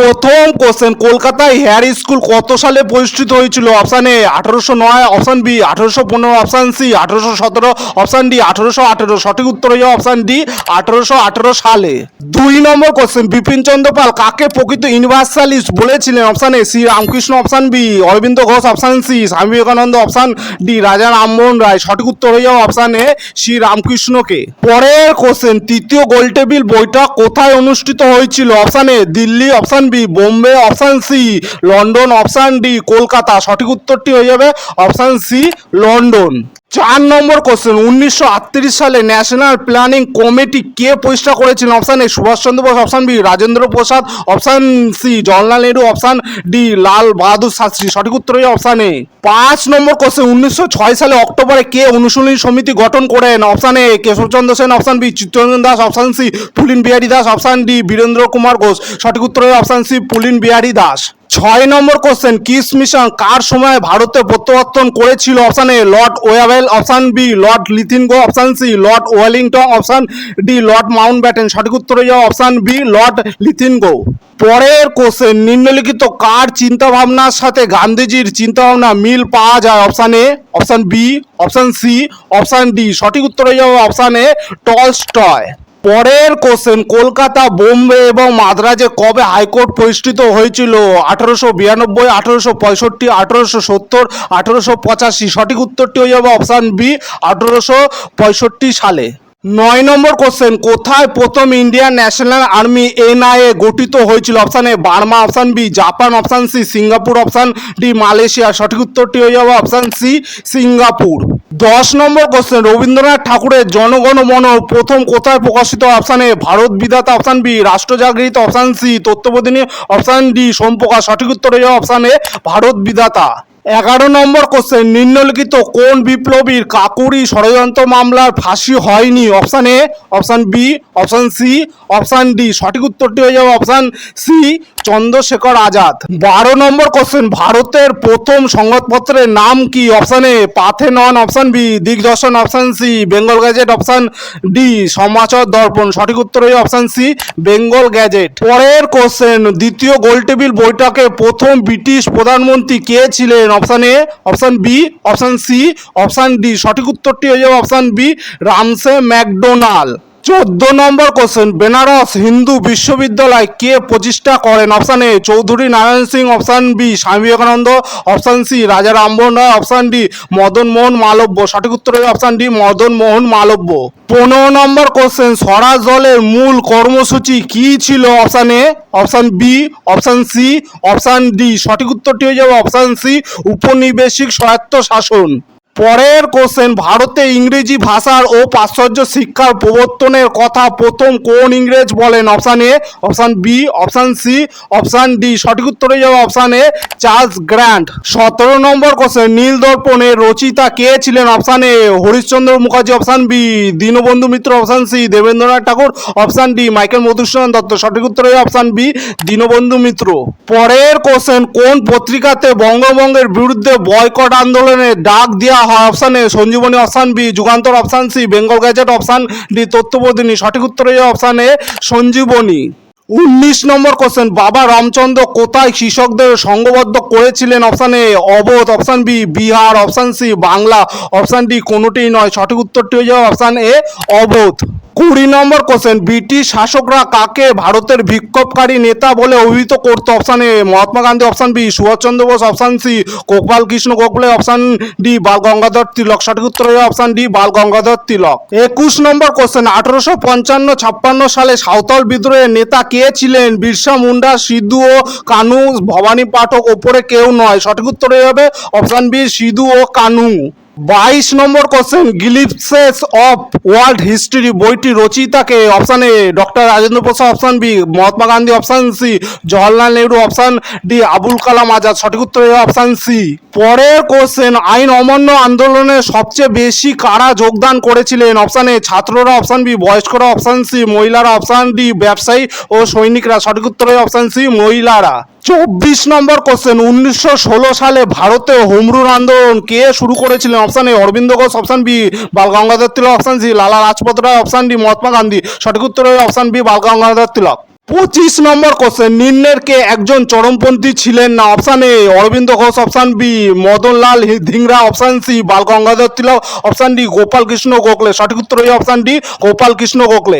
প্রথম কোশ্চেন কলকাতায় hair school কত সালে প্রতিষ্ঠিত হয়েছিল? অপশান এ আঠারোশো নয় অপশান বি আঠারোশো পনেরো অপশান সি আঠারোশো সতেরো অপশান ডি আঠারোশো আঠেরো। সঠিক উত্তর হয়ে অপশান ডি আঠারোশো আঠেরো সালে। দুই নম্বর কোশ্চেন বিপিন চন্দ্র পাল কাকে প্রকৃত ইউনিভার্সালিস্ট বলেছিলেন? Option A Shri Ramakrishna option B Aurobindo Ghosh option C Swami Vivekananda option D রাজা রামমোহন রায়। সঠিক উত্তর হয়ে অপশান এ শ্রী রামকৃষ্ণকে। পরের কোশ্চেন তৃতীয় গোলটেবিল বইটা কোথায় অনুষ্ঠিত হয়েছিল? Option A Delhi option B, Bombay option C, London option D, Kolkata. সঠিক উত্তরটি হয়ে যাবে অপশান সি, লন্ডন। চার নম্বর কোশ্চেন উনিশশো আটত্রিশ সালে ন্যাশনাল প্ল্যানিং কমিটি কে প্রতিষ্ঠা করেছিলেন? Option A Subhas Chandra Bose option B Rajendra Prasad option C Jawaharlal Nehru option D Lal Bahadur Shastri. সঠিক উত্তর হয়ে অপশান এ পাঁচ নম্বর কোশ্চেন উনিশশো ছয় সালে অক্টোবরে কে অনুশীলনী সমিতি গঠন করেন? Option A Keshabchandra Sen option B Chittaranjan Das option C Pulin Bihari Das option D Birendra Kumar Ghosh. সঠিক উত্তর হয়ে অপশান সি পুলিন বিহারী দাস। ছয় নম্বর কোশ্চেন কিস মিশন কার সময় ভারতে প্রত্যাবর্তন করেছিল? Option A Lord Wavell option B Lord লিথিনগো option C Lord Wellington option D Lord Mountbatten সঠিক উত্তর হয়ে যাবে অপশান বি লর্ড লিথিনগো পরের কোশ্চেন নিম্নলিখিত কার চিন্তা ভাবনার সাথে গান্ধীজির চিন্তা ভাবনা মিল পাওয়া যায়? Option A option B option C option D সঠিক উত্তর হয়ে অপশান এ টলস্টয় পরের কোশ্চেন কলকাতা, বোম্বে এবং মাদ্রাজে কবে হাইকোর্ট প্রতিষ্ঠিত হয়েছিল? আঠারোশো বিরানব্বই, আঠারোশো পঁয়ষট্টি, আঠারোশো সত্তর, আঠারোশো পঁচাশি? সঠিক উত্তরটি হয়ে যাবে অপশান বি আঠারোশো পঁয়ষট্টি সালে। নয় নম্বর কোশ্চেন কোথায় প্রথম ইন্ডিয়ান ন্যাশনাল আর্মি এনআইএ গঠিত হয়েছিল? Option A Burma option B Japan option C Singapore option D Malaysia সঠিক উত্তরটি হয়ে যাবে অপশান সি সিঙ্গাপুর দশ নম্বর কোশ্চেন রবীন্দ্রনাথ ঠাকুরের জনগণ মন প্রথম কোথায় প্রকাশিত? Option A Bharat Bidhata option B Rashtrajagrit option C Tattwabodhini option D Somprakash সঠিক উত্তর হয়ে যাবে অপশান এ ভারত বিধাতা। এগারো নম্বর কোশ্চেন নিম্নলিখিত কোন বিপ্লবীর কাকুরি ষড়যন্ত্র মামলার ফাঁসি হয়নি? Option A option B option C option D সঠিক উত্তরটি হয়ে যাবে অপশান সি চন্দ্রশেখর আজাদ। বারো নম্বর কোশ্চেন ভারতের প্রথম সংবাদপত্রের নাম কি? Option A Parthenon option B Digdarshan option C Bengal Gazette option D Samachar Darpan. সঠিক উত্তর হয়ে অপশান সি বেঙ্গল গ্যাজেট পরের কোশ্চেন দ্বিতীয় গোলটেবিল বৈঠকে প্রথম ব্রিটিশ প্রধানমন্ত্রী কে ছিলেন? Option A option B option C option D সঠিক উত্তরটি হয়ে যাবে অপশান বি রামসে ম্যাকডোনাল্ড। চোদ্দ নম্বর কোশ্চেন বেনারস হিন্দু বিশ্ববিদ্যালয় কে প্রতিষ্ঠা করেন? Option A Chowdhury Narayan Singh option B Swami Vivekananda option C Raja Rammohan Roy option D Madan Mohan Malaviya. সঠিক উত্তর হবে অপশান ডি মদন মোহন মালব্য। পনেরো নম্বর কোশ্চেন স্বরাজ দলের মূল কর্মসূচি কি ছিল? Option A option B option C option D সঠিক উত্তরটি হয়ে যাবে অপশান সি উপনিবেশিক স্বায়ত্ত শাসন পরের কোশ্চেন ভারতে ইংরেজি ভাষার ও পাশ্চাত্য শিক্ষার প্রবর্তনের কথা প্রথম কোন ইংরেজ বলেন? Option A option B option C option D সঠিক উত্তরে যাবে অপশান এ চার্লস গ্র্যান্ট। সতেরো নম্বর কোশ্চেন নীল দর্পণের রচিতা কে ছিলেন? Option A Harishchandra Mukherjee. Option B Dinabandhu Mitra. Option C Debendranath Thakur. Option D Michael Madhusudan Dutta. সঠিক উত্তর অপশান বি দীনবন্ধু মিত্র। পরের কোশ্চেন কোন পত্রিকাতে বঙ্গভঙ্গের বিরুদ্ধে বয়কট আন্দোলনের ডাক দেওয়া হয় option A Sanjibani option B Jugantar option C Bengal Gazette option D Tattwabodhini, সঠিক উত্তর হয়ে অপশান এ সঞ্জীবনী। উনিশ নম্বর কোশ্চেন বাবা রামচন্দ্র কোথায় কৃষকদের সংঘবদ্ধ করেছিলেন? অপশান এ অবোধ option B Bihar option C Bangla option D কোনোটিই নয়। সঠিক উত্তরটি হয়ে যাবে অপশান এ অবোধ। কুড়ি নম্বর কোশ্চেন ব্রিটিশ শাসকরা কাকে ভারতের বিক্ষোভকারী নেতা বলে অভিহিত করতো? Option A Mahatma Gandhi option B Subhashchandra Bose option C Gopal Krishna Gokhale option D Bal Gangadhar Tilak. সঠিক উত্তর হবে অপশান ডি বাল গঙ্গাধর তিলক। একুশ নম্বর কোশ্চেন আঠারোশো পঞ্চান্ন ছাপ্পান্ন সালে সাঁওতাল বিদ্রোহের নেতা কে ছিলেন বিরসা মুন্ডা, সিধু ও কানু। ভবানী পাঠক ওপরে কেউ নয়। সঠিক উত্তর যাবে অপশান বি, সিধু ও কানু। বাইশ নম্বর question glimpses of world history বইটি রচিতাকে option A doctor Rajendra Prasad option B Mahatma Gandhi option C Jawaharlal Nehru option D Abul Kalam Azad, সঠিক উত্তর অপশান সি পরের কোশ্চেন আইন অমান্য আন্দোলনে সবচেয়ে বেশি কারা যোগদান করেছিলেন? অপশান এ ছাত্ররা অপশান বি বয়স্করা অপশান সি মহিলারা অপশান ডি ব্যবসায়ী ও সৈনিকরা, সঠিক উত্তর অপশান সি মহিলারা। চব্বিশ নম্বর কোশ্চেন উনিশশো ষোলো সালে ভারতে হোমরুল আন্দোলন কে শুরু করেছিলেন? Option A Aurobindo Ghosh option B Bal Gangadhar Tilak option C Lala Rajpat Rai option D Mahatma Gandhi. সঠিক উত্তর অপশান বি বাল গঙ্গাধর তিলক। পঁচিশ নম্বর কোশ্চেন নিম্নের কে একজন চরমপন্থী ছিলেন না? Option A Aurobindo Ghosh option B Madanlal Dhingra option C Bal Gangadhar Tilak option D Gopal Krishna Gokhale. সঠিক উত্তর অপশান ডি গোপাল কৃষ্ণ গোখলে।